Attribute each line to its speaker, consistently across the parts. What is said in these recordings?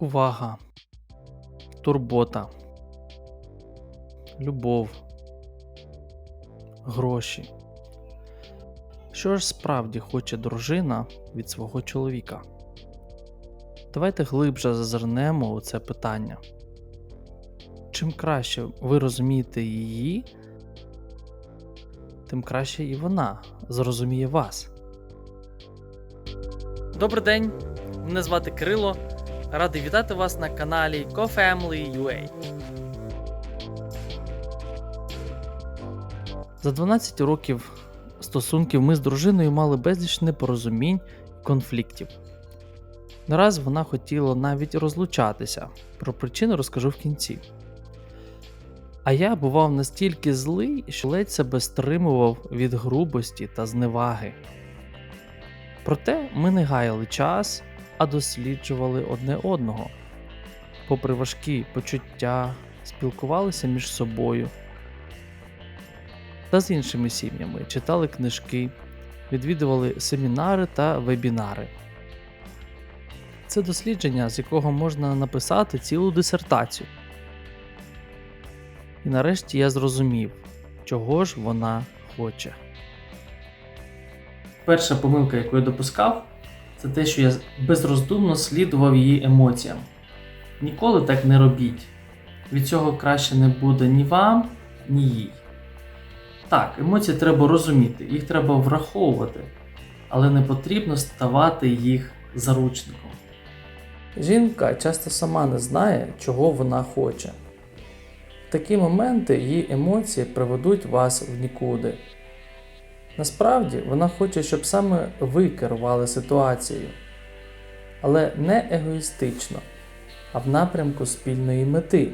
Speaker 1: Увага, турбота, любов, гроші. Що ж справді хоче дружина від свого чоловіка? Давайте глибше зазирнемо у це питання. Чим краще ви розумієте її, тим краще і вона зрозуміє вас. Добрий день! Мене звати Кирило. Радий вітати вас на каналі CoFamily.ua. За 12 років стосунків ми з дружиною мали безліч непорозумінь конфліктів. Не раз вона хотіла навіть розлучатися. Про причини розкажу в кінці. А я бував настільки злий, що ледь себе стримував від грубості та зневаги. Проте ми не гаяли час, а досліджували одне одного. Попри важкі почуття, спілкувалися між собою та з іншими сім'ями, читали книжки, відвідували семінари та вебінари. Це дослідження, з якого можна написати цілу дисертацію. І нарешті я зрозумів, чого ж вона хоче. Перша помилка, яку я допускав, це те, що я безроздумно слідував її емоціям. Ніколи так не робіть. Від цього краще не буде ні вам, ні їй. Так, емоції треба розуміти, їх треба враховувати, але не потрібно ставати їх заручником. Жінка часто сама не знає, чого вона хоче. В такі моменти її емоції приведуть вас в нікуди. Насправді вона хоче, щоб саме ви керували ситуацією, але не егоїстично, а в напрямку спільної мети.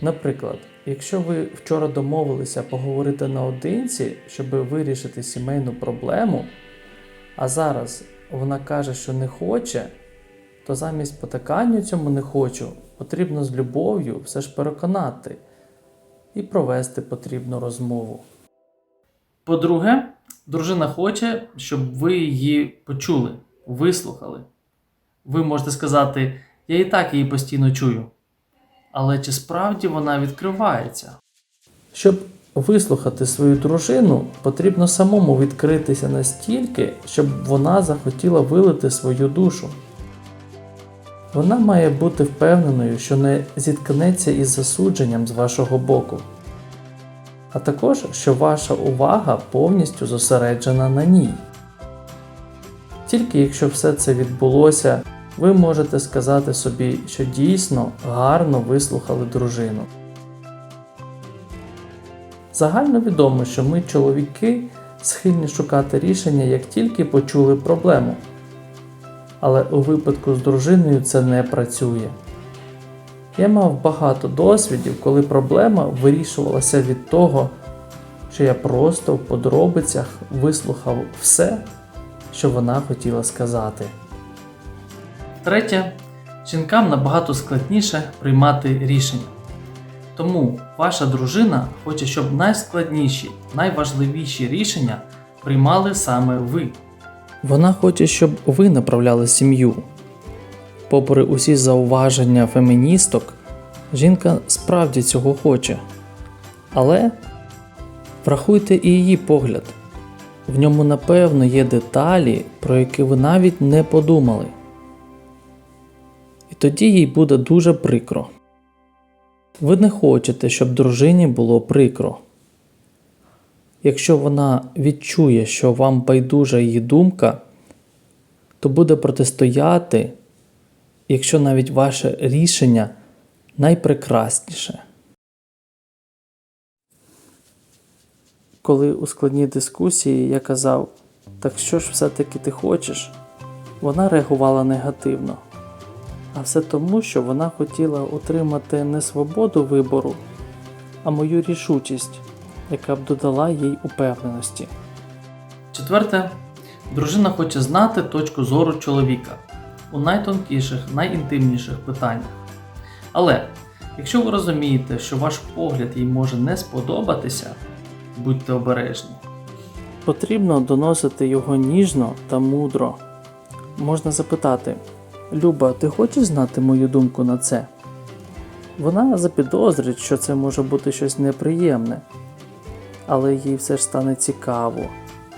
Speaker 1: Наприклад, якщо ви вчора домовилися поговорити наодинці, щоб вирішити сімейну проблему, а зараз вона каже, що не хоче, то замість потакання цьому не хочу, потрібно з любов'ю все ж переконати і провести потрібну розмову. По-друге, дружина хоче, щоб ви її почули, вислухали. Ви можете сказати, я і так її постійно чую. Але чи справді вона відкривається? Щоб вислухати свою дружину, потрібно самому відкритися настільки, щоб вона захотіла вилити свою душу. Вона має бути впевненою, що не зіткнеться із засудженням з вашого боку а також, що ваша увага повністю зосереджена на ній. Тільки якщо все це відбулося, ви можете сказати собі, що дійсно гарно вислухали дружину. Загально відомо, що ми, чоловіки, схильні шукати рішення, як тільки почули проблему. Але у випадку з дружиною це не працює. Я мав багато досвідів, коли проблема вирішувалася від того, що я просто в подробицях вислухав все, що вона хотіла сказати. Третє, жінкам набагато складніше приймати рішення. Тому ваша дружина хоче, щоб найскладніші, найважливіші рішення приймали саме ви. Вона хоче, щоб ви направляли сім'ю. Попри усі зауваження феміністок, жінка справді цього хоче. Але врахуйте і її погляд. В ньому, напевно, є деталі, про які ви навіть не подумали. І тоді їй буде дуже прикро. Ви не хочете, щоб дружині було прикро. Якщо вона відчує, що вам байдужа її думка, то буде протистояти якщо навіть ваше рішення найпрекрасніше. Коли у складній дискусії я казав, так що ж все-таки ти хочеш, вона реагувала негативно. А все тому, що вона хотіла отримати не свободу вибору, а мою рішучість, яка б додала їй упевненості. Четверте, дружина хоче знати точку зору чоловіка у найтонкіших, найінтимніших питаннях. Але якщо ви розумієте, що ваш погляд їй може не сподобатися, будьте обережні. Потрібно доносити його ніжно та мудро. Можна запитати, Люба, ти хочеш знати мою думку на це? Вона запідозрить, що це може бути щось неприємне, але їй все ж стане цікаво,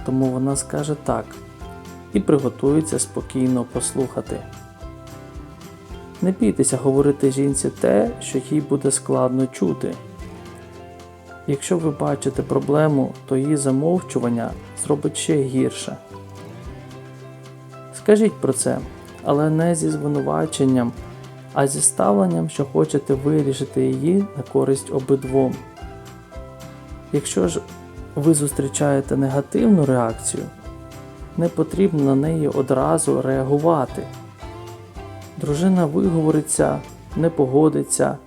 Speaker 1: тому вона скаже так і приготується спокійно послухати. Не бійтеся говорити жінці те, що їй буде складно чути. Якщо ви бачите проблему, то її замовчування зробить ще гірше. Скажіть про це, але не зі звинуваченням, а зі ставленням, що хочете вирішити її на користь обидвом. Якщо ж ви зустрічаєте негативну реакцію, не потрібно на неї одразу реагувати. Дружина виговориться, не погодиться,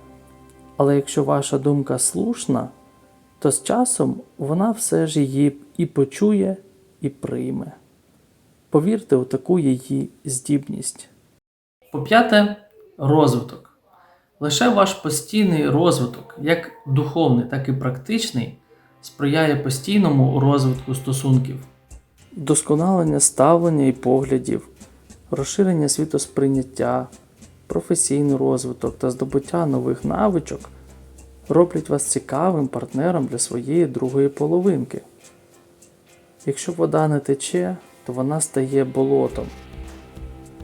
Speaker 1: але якщо ваша думка слушна, то з часом вона все ж її і почує, і прийме. Повірте у таку її здібність. По-п'яте, розвиток. Лише ваш постійний розвиток, як духовний, так і практичний, сприяє постійному розвитку стосунків. Досконалення ставлення і поглядів, розширення світосприйняття, професійний розвиток та здобуття нових навичок роблять вас цікавим партнером для своєї другої половинки. Якщо вода не тече, то вона стає болотом.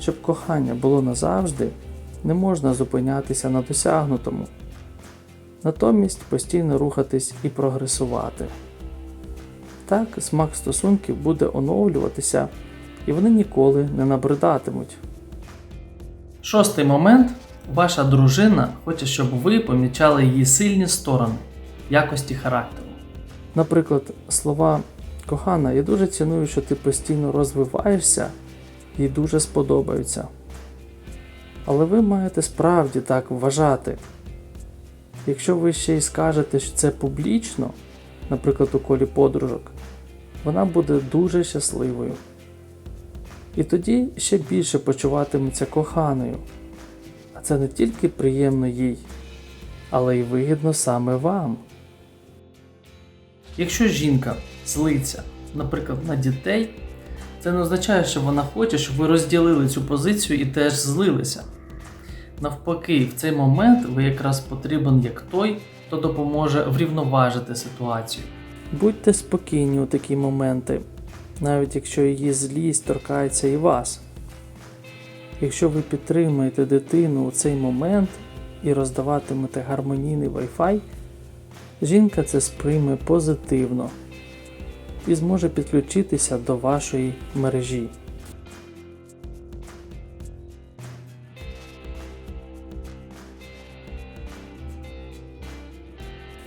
Speaker 1: Щоб кохання було назавжди, не можна зупинятися на досягнутому, натомість постійно рухатись і прогресувати. Так смак стосунків буде оновлюватися і вони ніколи не набридатимуть. Шостий момент. Ваша дружина хоче, щоб ви помічали її сильні сторони, якості характеру. Наприклад, слова Кохана, я дуже ціную, що ти постійно розвиваєшся їй дуже сподобаються. Але ви маєте справді так вважати. Якщо ви ще й скажете, що це публічно, наприклад, у колі подружок, вона буде дуже щасливою. І тоді ще більше почуватиметься коханою. А це не тільки приємно їй, але й вигідно саме вам. Якщо жінка злиться, наприклад, на дітей, це не означає, що вона хоче, щоб ви розділили цю позицію і теж злилися. Навпаки, в цей момент ви якраз потрібен як той, хто допоможе врівноважити ситуацію. Будьте спокійні у такі моменти, навіть якщо її злість торкається і вас. Якщо ви підтримуєте дитину у цей момент і роздаватимете гармонійний Wi-Fi, жінка це сприйме позитивно і зможе підключитися до вашої мережі.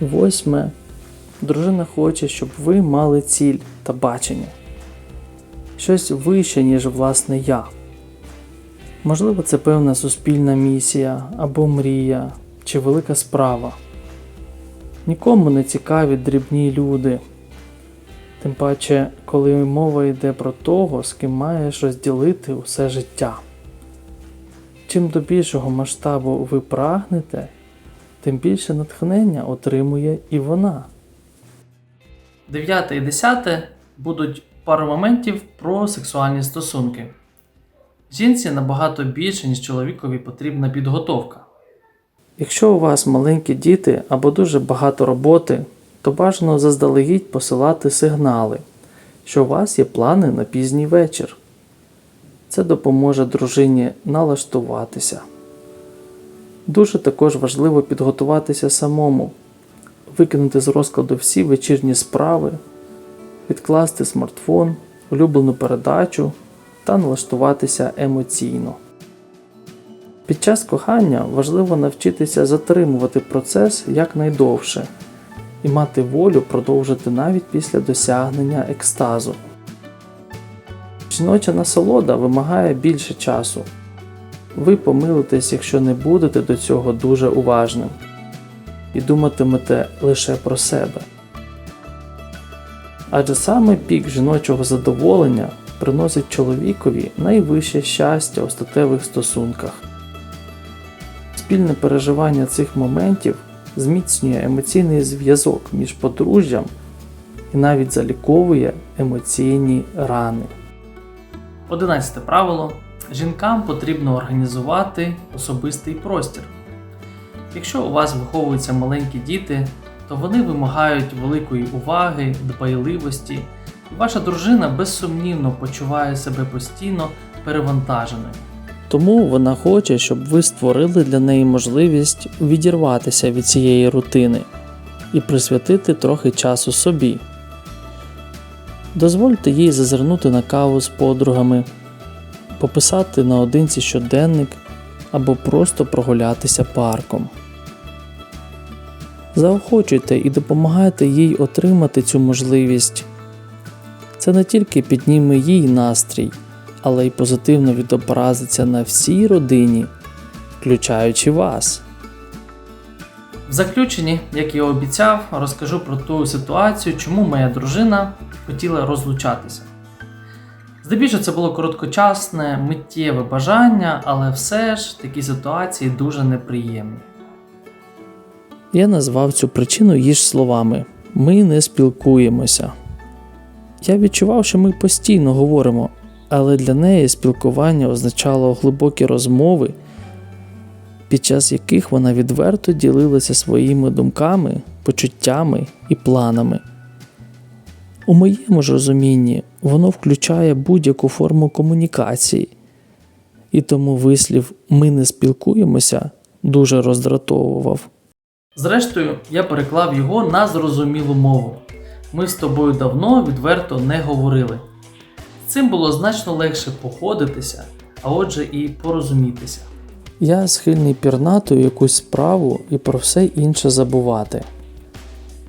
Speaker 1: Восьме. Дружина хоче, щоб ви мали ціль та бачення. Щось вище, ніж власне я. Можливо, це певна суспільна місія або мрія чи велика справа. Нікому не цікаві дрібні люди. Тим паче, коли мова йде про того, з ким маєш розділити усе життя. Чим до більшого масштабу ви прагнете, тим більше натхнення отримує і вона. Дев'яте і десяте будуть пару моментів про сексуальні стосунки. Жінці набагато більше, ніж чоловікові потрібна підготовка. Якщо у вас маленькі діти або дуже багато роботи, то бажано заздалегідь посилати сигнали, що у вас є плани на пізній вечір. Це допоможе дружині налаштуватися. Дуже також важливо підготуватися самому, викинути з розкладу всі вечірні справи, відкласти смартфон, улюблену передачу та налаштуватися емоційно. Під час кохання важливо навчитися затримувати процес якнайдовше і мати волю продовжити навіть після досягнення екстазу. Жіноча насолода вимагає більше часу. Ви помилитесь, якщо не будете до цього дуже уважним і думатимете лише про себе. Адже саме пік жіночого задоволення приносить чоловікові найвище щастя у статевих стосунках. Спільне переживання цих моментів зміцнює емоційний зв'язок між подружжям і навіть заліковує емоційні рани. Одинадцяте правило жінкам потрібно організувати особистий простір. Якщо у вас виховуються маленькі діти, то вони вимагають великої уваги, дбайливості, і ваша дружина безсумнівно почуває себе постійно перевантаженою. Тому вона хоче, щоб ви створили для неї можливість відірватися від цієї рутини і присвятити трохи часу собі. Дозвольте їй зазирнути на каву з подругами, пописати наодинці щоденник або просто прогулятися парком. Заохочуйте і допомагайте їй отримати цю можливість. Це не тільки підніме їй настрій, але й позитивно відобразиться на всій родині, включаючи вас. В заключенні, як я обіцяв, розкажу про ту ситуацію, чому моя дружина хотіла розлучатися. Здебільшого це було короткочасне, миттєве бажання, але все ж такі ситуації дуже неприємні. Я назвав цю причину її ж словами: ми не спілкуємося. Я відчував, що ми постійно говоримо, але для неї спілкування означало глибокі розмови, під час яких вона відверто ділилася своїми думками, почуттями і планами. У моєму ж розумінні воно включає будь-яку форму комунікації, і тому вислів ми не спілкуємося дуже роздратовував. Зрештою, я переклав його на зрозумілу мову. Ми з тобою давно відверто не говорили. З цим було значно легше походитися, а отже і порозумітися. Я схильний пірнати у якусь справу і про все інше забувати.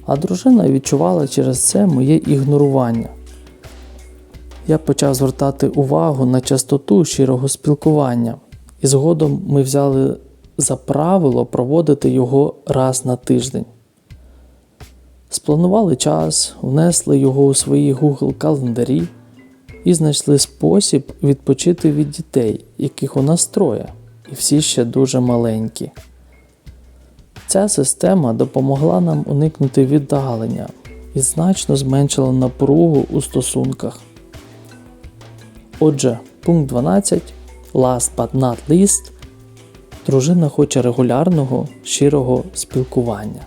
Speaker 1: А дружина відчувала через це моє ігнорування. Я почав звертати увагу на частоту щирого спілкування, і згодом ми взяли за правило проводити його раз на тиждень. Спланували час, внесли його у свої Google календарі і знайшли спосіб відпочити від дітей, яких у нас троє, і всі ще дуже маленькі. Ця система допомогла нам уникнути віддалення і значно зменшила напругу у стосунках. Отже, пункт 12. Last but not least. Дружина хоче регулярного, щирого спілкування.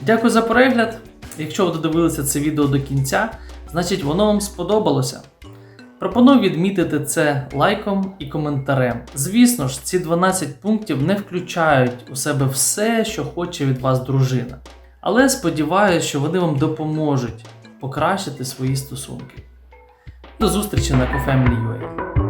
Speaker 1: Дякую за перегляд. Якщо ви додивилися це відео до кінця, значить воно вам сподобалося. Пропоную відмітити це лайком і коментарем. Звісно ж, ці 12 пунктів не включають у себе все, що хоче від вас дружина. Але сподіваюся, що вони вам допоможуть покращити свої стосунки. До зустрічі на CoFamily.ua.